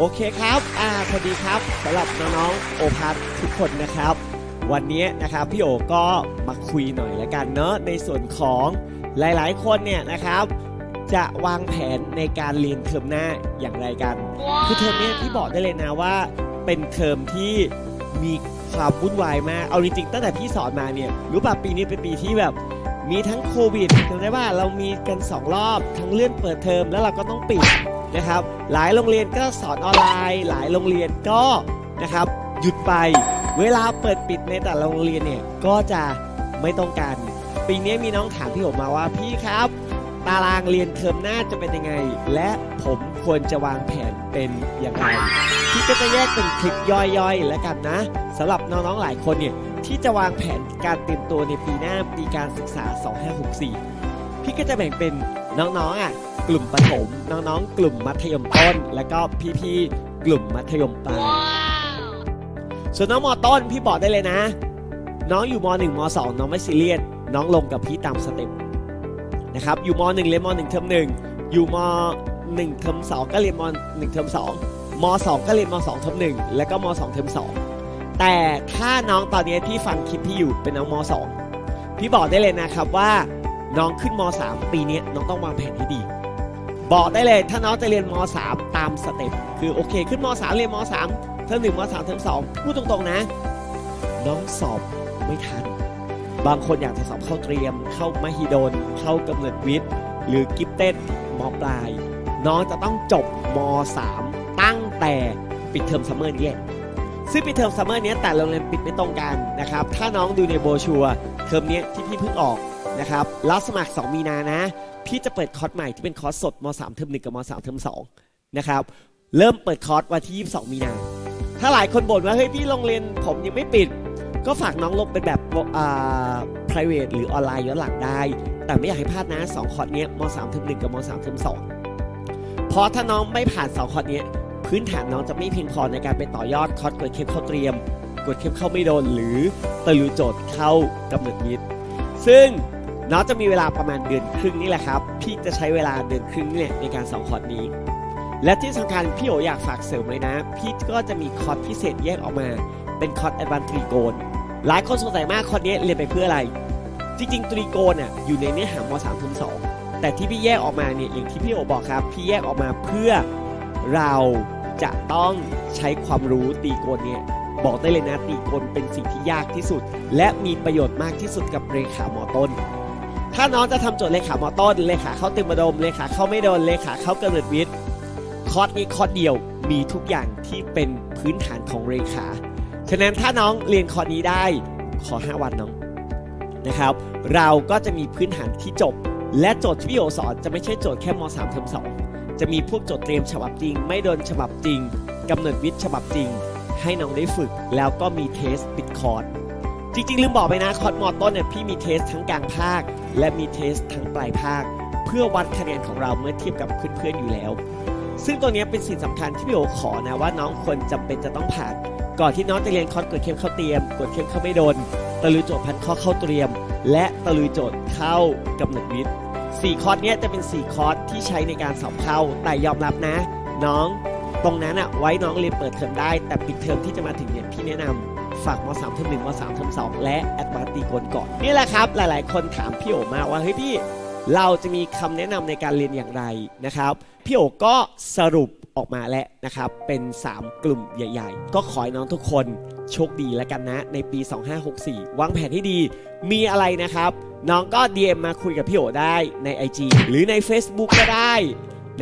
โอเคครับอ่าสวัสดีครับสำหรับน้องๆโอพัททุกคนนะครับ วันนี้นะครับพี่โอก็มาคุยหน่อยละกันเนาะในส่วนของหลายๆ คนเนี่ยนะครับ จะวางแผนในการเรียนเทอมหน้าอย่างไรกัน คือเทอมเนี้ยพี่บอกได้เลยนะว่า เป็นเทอมที่มีความวุ่นวายมาก เอาจริงๆตั้งแต่พี่สอนมาเนี่ยรู้ป่ะปีนี้เป็นปีที่แบบมีทั้งโควิดจำได้ว่าเรามีกัน 2 รอบทั้งเลื่อนเปิดเทอมแล้วเราก็ต้องปิด นะครับ หลายโรงเรียนก็สอนออนไลน์ หลายโรงเรียนก็นะครับ หยุดไป เวลาเปิดปิดในแต่ละโรงเรียนเนี่ยก็จะไม่ต้องการปีนี้มีน้องถามพี่ผมมาว่าพี่ครับ ตารางเรียนเทอมหน้าจะเป็นยังไง และผมควรจะวางแผนเป็นย่างไรพี่ก็จะแยกเป็นคลิปย่อยๆ แล้วกันนะสำหรับน้องๆหลายคนเนี่ยที่จะวางแผนการเตรียมตัวในปีหน้าปีการศึกษา 2564 พี่ก็จะแบ่งเป็น น้องๆอะกลุ่มประถมน้องๆ กลุ่มมัธยมต้น แล้วก็พี่ๆกลุ่มมัธยมปลายส่วนน้องมอต้นพี่บอกได้เลยนะ น้องอยู่ม .1 ม .2 น้องไม่ซีเรียสน้องลงกับพี่ตามสเต็ปนะครับอยู่ม .1 เรียนม .1 เทอม1อยู่ม .1 เทอม2 ก็เรียนม .1 เทอม2ม .2 ก็เรียนม .2 เทอม1แล้วก็ม .2 เทอม2 แต่ถ้าน้องตอนนี้ที่ฟังคลิปพี่อยู่เป็นน้องม .2 พี่บอกได้เลยนะครับว่า น้องขึ้นม .3 ปีนี้น้องต้องวางแผนให้ดี บอกได้เลยถ้าน้องจะเรียนม .3 ตามสเต็ปคือโอเค ขึ้นม .3 เรียนม .3 เทอม1ม .3 เทอม2พูดตรงๆนะ น้องสอบไม่ทัน บางคนอยากจะสอบเข้าเตรียม เข้ามหิดล เข้ากำเนิดวิทย์ หรือกิฟเต็ดมปลาย น้องจะต้องจบม .3 ตั้งแต่ปิดเทอมซัมเมอร์นี้แหละซึ่งปิดเทอมซัมเมอร์นี้แต่โรงเรียนปิดไม่ตรงกันนะครับ ถ้าน้องดูในโบชัวเทอมนี้ที่พี่เพิ่งออก นะครับรับสมัคร 2 มีนานะ พี่จะเปิดคอร์สใหม่ที่เป็นคอร์สสดม .3 เทอม1กับม .3 เทอม2นะครับ เริ่มเปิดคอร์สวันที่ 22 มีนา ถ้าหลายคนบ่นว่าเฮ้ยพี่โรงเรียนผมยังไม่ปิด ก็ฝากน้องลงเป็นแบบอ่า private หรือออนไลน์ย้อนหลังได้ แต่ไม่อยากให้พลาดนะ2คอร์สเนี้ยม3 เทอม1กับม 3 เทอม2เพราะถ้าน้องไม่ผ่าน2คอร์สเนี้ยพื้นฐานน้องจะไม่เพียงพอในการไปต่อยอดคอร์สกดเข้มเข้าเตรียม กดเข้มเข้าไม่โดนหรือตะลุยโจทย์เข้ากำเนิดมิตร ซึ่งน้องจะมีเวลาประมาณเดือนครึ่งนี่แหละครับพี่จะใช้เวลาเดือนครึ่งเนี่ยในการสองคอร์สนี้ และที่สำคัญพี่โออยากฝากเสริมเลยนะ พี่ก็จะมีคอร์สพิเศษแยกออกมาเป็นคอร์สแอดวานตรีโกนหลายคนสงสัยมากคอร์สนี้เรียนไปเพื่ออะไร จริงๆตรีโกนอะอยู่ในเนื้อหาม3ถึง2แต่ที่พี่แยกออกมาเนี่ยอย่างที่พี่โอบอกครับ พี่แยกออกมาเพื่อเราจะต้องใช้ความรู้ตีโกนเนี่ย บอกได้เลยนะตีโกนเป็นสิ่งที่ยากที่สุด และมีประโยชน์มากที่สุดกับเรขาหมอต้น ถ้าน้องจะทำโจทย์เลขาหมอต้นเลขาเข้าเต็มระดมเลขาเข้าไม่โดนเลขาเข้ากำเนิดวิทย์คอร์สนี้คอร์สเดียวมีทุกอย่างที่เป็นพื้นฐานของเรขาฉะนั้นถ้าน้องเรียนคอร์สนี้ได้ขอ 5 วันน้องนะครับ เราก็จะมีพื้นฐานที่จบ และโจทย์ที่พี่โอสอนจะไม่ใช่โจทย์แค่ม .3 เทอม2จะมีพวกโจทย์เตรียมฉบับจริง ไม่โดนฉบับจริงกำเนิดวิทย์ฉบับจริง ให้น้องได้ฝึก แล้วก็มีเทสปิดคอร์สจริงๆลืมบอกไปนะคอร์สมอต้นเนี่ยพี่มีเทสทั้งกลางภาค และมีเทสทั้งปลายภาค เพื่อวัดคะแนนของเราเมื่อเทียบกับเพื่อนๆอยู่แล้ว ซึ่งตัวนี้เป็นสิ่งสำคัญที่พี่โอขอนะว่าน้องควรจำเป็นจะต้องผ่าน ก่อนที่น้องจะเรียนคอร์สกดเข้มเข้าเตรียม กดเข้มเข้าไม่โดนตะลุยโจทย์พันข้อเข้าเตรียม และตะลุยโจทย์เข้ากำเนิดวิทย์สี่คอร์สเนี้ยจะเป็น 4 คอร์สที่ใช้ในการสอบเข้าแต่ยอมรับนะ น้อง ตรงนั้นอะไว้น้องเรียนเปิดเทอมได้ แต่ปิดเทอมที่จะมาถึงเนี่ยพี่แนะนำฝากม .3 เทอม1ม .3 เทอม2และแอดวานตีกลก่อน นี่แหละครับ หลายๆ คนถามพี่โอมาว่าเฮ้ยพี่เราจะมีคำแนะนำในการเรียนอย่างไรนะครับพี่โอก็สรุปออกมาแล้วนะครับ เป็น 3 กลุ่มใหญ่ ๆ ก็ขอให้น้องทุกคนโชคดีแล้วกันนะ ในปี 2564 วางแผนให้ดี มีอะไรนะครับ น้องก็ DM มาคุยกับพี่โอได้ใน IG หรือใน Facebook ก็ได้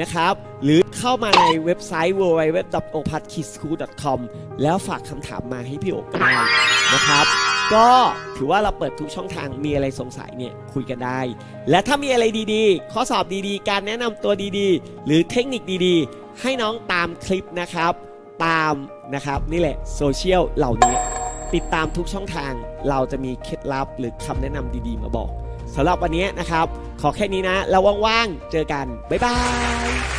นะครับ หรือเข้ามาในเว็บไซต์ www.opatkidschool.com แล้วฝากคำถามมาให้พี่โอก็ได้นะครับ ก็ถือว่าเราเปิดทุกช่องทางมีอะไรสงสัยเนี่ยคุยกันได้ และถ้ามีอะไรดีๆ ข้อสอบดีๆ การแนะนำตัวดีๆ หรือเทคนิคดีๆ ให้น้องตามคลิปนะครับ ตามนะครับนี่แหละโซเชียลเหล่านี้ติดตามทุกช่องทางเราจะมีเคล็ดลับหรือคำแนะนำดีๆ มาบอก สำหรับวันนี้นะครับ ขอแค่นี้นะ แล้วว่างๆ เจอกัน บ๊ายบาย